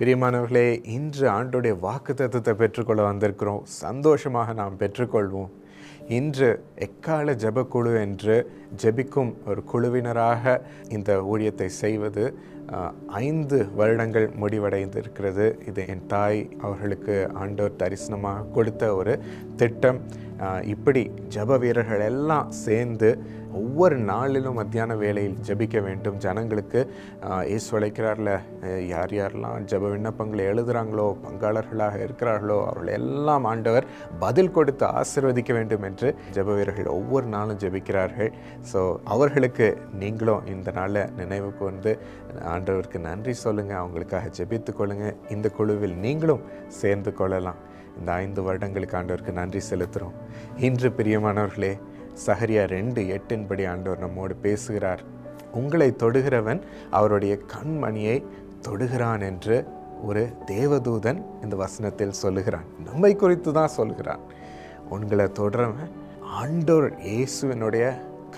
பிரியமானவர்களே இன்று ஆண்டுடைய வாக்கு தத்துவத்தை பெற்றுக்கொள்ள வந்திருக்கிறோம். சந்தோஷமாக நாம் பெற்றுக்கொள்வோம். இன்று எக்கால ஜபக்குழு என்று ஜெபிக்கும் ஒரு குழுவினராக இந்த ஊழியத்தை செய்வது ஐந்து வருடங்கள் முடிவடைந்திருக்கிறது. இது என் தாய் அவர்களுக்கு ஆண்டோர் தரிசனமாக கொடுத்த ஒரு திட்டம். இப்படி ஜெப வீரர்கள் எல்லாம் சேர்ந்து ஒவ்வொரு நாளிலும் மத்தியான வேலையில் ஜெபிக்க வேண்டும். ஜனங்களுக்கு ஆஹ், இயேசு அழைக்கிறார்ல யார் யாரெல்லாம் ஜெப விண்ணப்பங்களை எழுதுகிறாங்களோ பங்காளர்களாக இருக்கிறார்களோ அவர்கள் எல்லாம் ஆண்டவர் பதில் கொடுத்து ஆசீர்வதிக்க வேண்டும் என்று ஜெப வீரர்கள் ஒவ்வொரு நாளும் ஜெபிக்கிறார்கள். ஸோ அவர்களுக்கு நீங்களும் இந்த நாளில் நினைவுக்கு வந்து ஆண்டவருக்கு நன்றி சொல்லுங்கள் அவங்களுக்காக ஜெபித்து கொள்ளுங்கள் இந்த குழுவில் நீங்களும் சேர்ந்து கொள்ளலாம். இந்த ஐந்து வருடங்களுக்கு ஆண்டவருக்கு நன்றி செலுத்துகிறோம் இன்று பிரியமானவர்களே சஹரியா ரெண்டு எட்டின்படி ஆண்டவர் நம்மோடு பேசுகிறார். உங்களை தொடுகிறவன் அவருடைய கண்மணியை தொடுகிறான் என்று ஒரு தேவதூதன் இந்த வசனத்தில் சொல்லுகிறான். நம்மை குறித்து தான் சொல்கிறான் உங்களை தொடுறவன் ஆண்டோர் இயேசுவினுடைய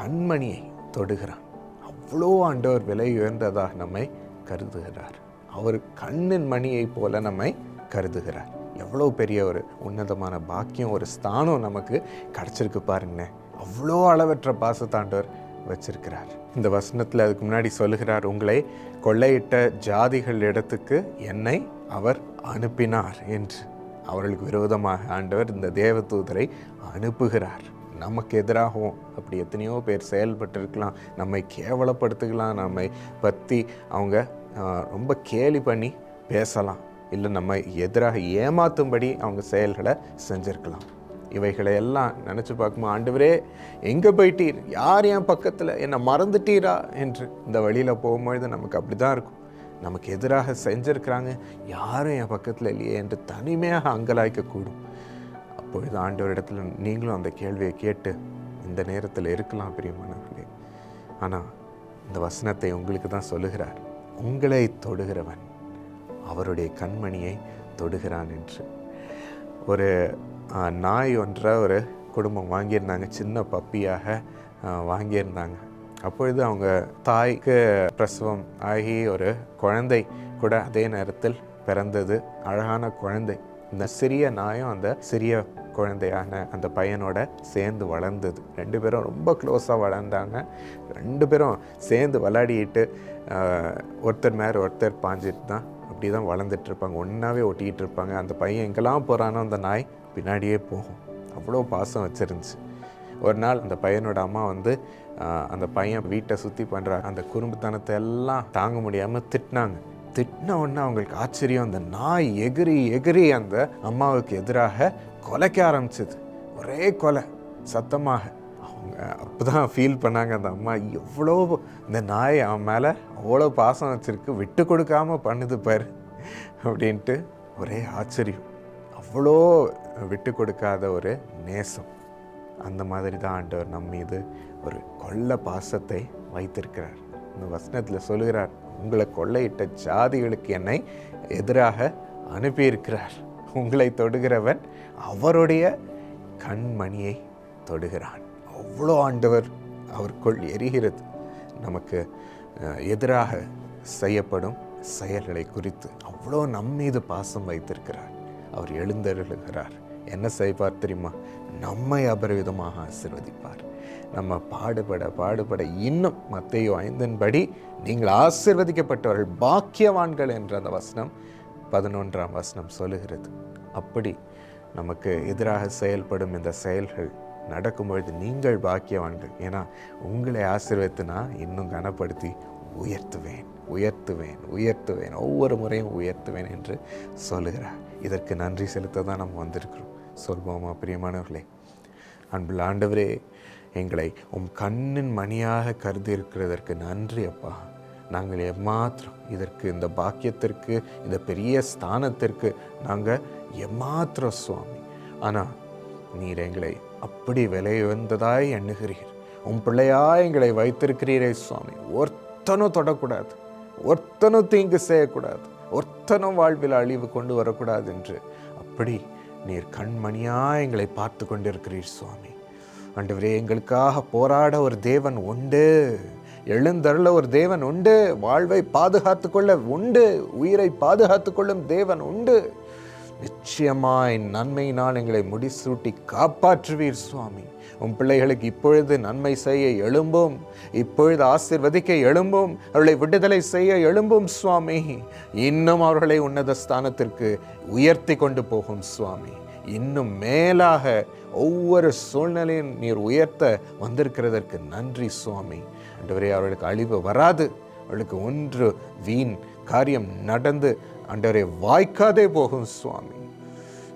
கண்மணியை தொடுகிறான். அவ்வளோ ஆண்டவர் விலை உயர்ந்ததாக நம்மை கருதுகிறார். அவர் கண்ணின் மணியைப் போல நம்மை கருதுகிறார். எவ்வளோ பெரிய ஒரு உன்னதமான பாக்கியம் ஒரு ஸ்தானம் நமக்கு கிடச்சிருக்கு பாருங்களேன். அவ்வளோ அளவற்ற பாசத்தாண்டவர் வச்சிருக்கிறார். இந்த வசனத்தில் அதுக்கு முன்னாடி சொல்லுகிறார் உங்களை கொள்ளையிட்ட ஜாதிகள் இடத்துக்கு என்னை அவர் அனுப்பினார் என்று. அவர்களுக்கு விரோதமாக ஆண்டவர் இந்த தேவதூதரை அனுப்புகிறார். நமக்கு எதிராகவும் அப்படி எத்தனையோ பேர் செயல்பட்டிருக்கலாம் நம்மை கேவலப்படுத்திக்கலாம் நம்மை பற்றி அவங்க ரொம்ப கேலி பண்ணி பேசலாம். இல்லை நம்ம எதிராக ஏமாத்தும்படி அவங்க செயல்களை செஞ்சுருக்கலாம். இவைகளை எல்லாம் நினச்சி பார்க்கும்போது ஆண்டவரே எங்கே போயிட்டீர்? யார் என் பக்கத்தில்? என்னை மறந்துட்டீரா? என்று இந்த வழியில் போகும்பொழுது நமக்கு அப்படி தான் இருக்கும். நமக்கு எதிராக செஞ்சிருக்கிறாங்க. யாரும் என் பக்கத்தில் இல்லையே என்று தனிமையாக அங்கலாய்க்கக்கூடும் அப்பொழுது ஆண்டவரிடத்தில் நீங்களும் அந்த கேள்வியை கேட்டு இந்த நேரத்தில் இருக்கலாம் பிரியமானவர்களே ஆனால் இந்த வசனத்தை உங்களுக்கு தான் சொல்லுகிறார். உங்களை தொடுகிறவன் அவருடைய கண்மணியை தொடுகிறான் என்று. ஒரு நாய் ஒன்றை ஒரு குடும்பம் வாங்கியிருந்தாங்க. சின்ன பப்பியாக வாங்கியிருந்தாங்க. அப்பொழுது அவங்க தாய்க்கு பிரசவம் ஆகி ஒரு குழந்தை கூட அதே நேரத்தில் பிறந்தது. அழகான குழந்தை. இந்த சிறிய நாயும் அந்த சிறிய குழந்தையான அந்த பையனோட சேர்ந்து வளர்ந்தது. ரெண்டு பேரும் ரொம்ப க்ளோஸாக வளர்ந்தாங்க. ரெண்டு பேரும் சேர்ந்து விளையாடிட்டு ஒருத்தர் மேலே ஒருத்தர் பாஞ்சிட்டு தான் அப்படி தான் வளர்ந்துட்டு இருப்பாங்க. ஒன்றாவே ஒட்டிக்கிட்டு இருப்பாங்க. அந்த பையன் எங்கெல்லாம் போகிறானோ அந்த நாய் பின்னாடியே போகும். அவ்வளோ பாசம் வச்சிருந்துச்சு. ஒரு நாள் அந்த பையனோட அம்மா வந்து அந்த பையன் வீட்டை சுற்றி பண்ணுற அந்த குறும்புத்தனத்தை எல்லாம் தாங்க முடியாமல் திட்டினாங்க. திட்டின உடனே அவங்களுக்கு ஆச்சரியம். அந்த நாய் எகிரி எகிரி அந்த அம்மாவுக்கு எதிராக கொலைக்க ஆரம்பிச்சது. ஒரே கொலை சத்தமாக. அவங்க அப்போ தான் ஃபீல் பண்ணாங்க அந்த அம்மா எவ்வளோ இந்த நாய் அவன் மேலே அவ்வளோ பாசம் வச்சுருக்கு விட்டு கொடுக்காமல் பண்ணுது பாரு. அப்படின்ட்டு ஒரே ஆச்சரியம். அவ்வளோ விட்டு கொடுக்காத ஒரு நேசம். அந்த மாதிரி தான் ஆண்டவர் நம் மீது ஒரு கொள்ள பாசத்தை வைத்திருக்கிறார். இந்த வசனத்தில் சொல்லுகிறார் உங்களை கொள்ளையிட்ட ஜாதிகளுக்கு என்னை எதிராக அனுப்பியிருக்கிறார். உங்களை தொடுகிறவன் அவருடைய கண்மணியை தொடுகிறான். அவ்வளோ ஆண்டவர் அவருக்குள் எரிகிறது. நமக்கு எதிராக செய்யப்படும் செயல்களை குறித்து அவ்வளோ நம்மீது பாசம் வைத்திருக்கிறார். அவர் எழுந்தருளுகிறார். என்ன செய்வார் தெரியுமா? நம்மை அபரிவிதமாக ஆசீர்வதிப்பார். நம்ம பாடுபட பாடுபட இன்னும் மத்தையோ ஐந்தின்படி நீங்கள் ஆசிர்வதிக்கப்பட்டவர்கள் பாக்கியவான்கள் என்ற அந்த வசனம் பதினொன்றாம் வசனம் சொல்லுகிறது. அப்படி நமக்கு எதிராக செயல்படும் இந்த செயல்கள் நடக்கும்பொழுது நீங்கள் பாக்கியவான்கள். ஏன்னா உங்களை ஆசீர்வதித்து நான் இன்னும் கனப்படுத்தி உயர்த்துவேன். உயர்த்துவேன் உயர்த்துவேன் ஒவ்வொரு முறையும் உயர்த்துவேன் என்று சொல்லுகிறார். இதற்கு நன்றி செலுத்த தான் நம்ம வந்திருக்கிறோம். சொல்வோமா பிரியமானவர்களே? அன்புள்ள ஆண்டவரே எங்களை உம் கண்ணின் மணியாக கருதி இருக்கிறதற்கு நன்றி அப்பா. நாங்கள் எம்மாத்திரம் இதற்கு இந்த பாக்கியத்திற்கு இந்த பெரிய ஸ்தானத்திற்கு நாங்கள் எம்மாத்திரம் சுவாமி. ஆனால் நீர் எங்களை அப்படி விலை உயர்ந்ததாய் எண்ணுகிறீர். உன் பிள்ளையாய் எங்களை வைத்திருக்கிறீரே சுவாமி. ஒருத்தனும் தொடக்கூடாது. ஒருத்தனும் தீங்கு செய்யக்கூடாது. ஒருத்தனும் வாழ்வில் அழிவு கொண்டு வரக்கூடாது என்று. அப்படி நீர் கண்மணியாக எங்களை பார்த்து கொண்டிருக்கிறீர் சுவாமி. ஆண்டவரே எங்களுக்காக போராட ஒரு தேவன் உண்டு. எழுந்தருள ஒரு தேவன் உண்டு. வாழ்வை பாதுகாத்து கொள்ள உண்டு. உயிரை பாதுகாத்து கொள்ளும் தேவன் உண்டு. நிச்சயமாய் நன்மையினால் எங்களை முடிசூட்டி காப்பாற்றுவீர் சுவாமி. உன் பிள்ளைகளுக்கு இப்பொழுது நன்மை செய்ய எழும்பும் இப்பொழுது ஆசிர்வதிக்க எழும்பும் அவர்களை விடுதலை செய்ய எழும்பும் சுவாமி. இன்னும் அவர்களை உன்னத ஸ்தானத்திற்கு உயர்த்தி கொண்டு போகும் சுவாமி. இன்னும் மேலாக ஒவ்வொரு சூழ்நிலையும் நீர் உயர்த்த வந்திருக்கிறதற்கு நன்றி சுவாமி. ஆண்டவரே அவர்களுக்கு அழிவு வராது. அவளுக்கு ஒன்று வீண் காரியம் நடந்து ஆண்டவரே வாய்க்காதே போகும் சுவாமி.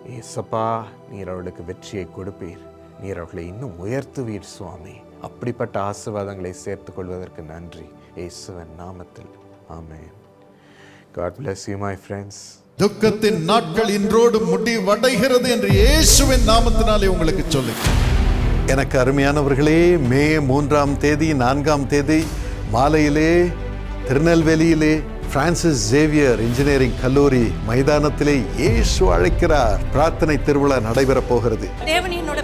ஏசப்பா நீர் அவளுக்கு வெற்றியை கொடுப்பீர். நீர் அவர்களை இன்னும் உயர்த்துவீர் சுவாமி. அப்படிப்பட்ட ஆசீர்வாதங்களை சேர்த்துக் கொள்வதற்கு நன்றி. இயேசுவன் நாமத்தில். ஆமென். God bless you my friends. துக்கத்தின் நாட்கள் இன்றோடு முடிவடைகிறது என்று இயேசுவின் நாமத்தினாலே உங்களுக்கு சொல்லு எனக்கு அருமையானவர்களே மே மூன்றாம் தேதி நான்காம் தேதி மாலையிலே திருநெல்வேலியிலே பிரான்சிஸ் ஜேவியர் இன்ஜினியரிங் கல்லூரி மைதானத்திலே இயேசு அழைக்கிறார். பிரார்த்தனை திருவிழா நடைபெறப் போகிறது.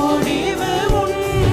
morning.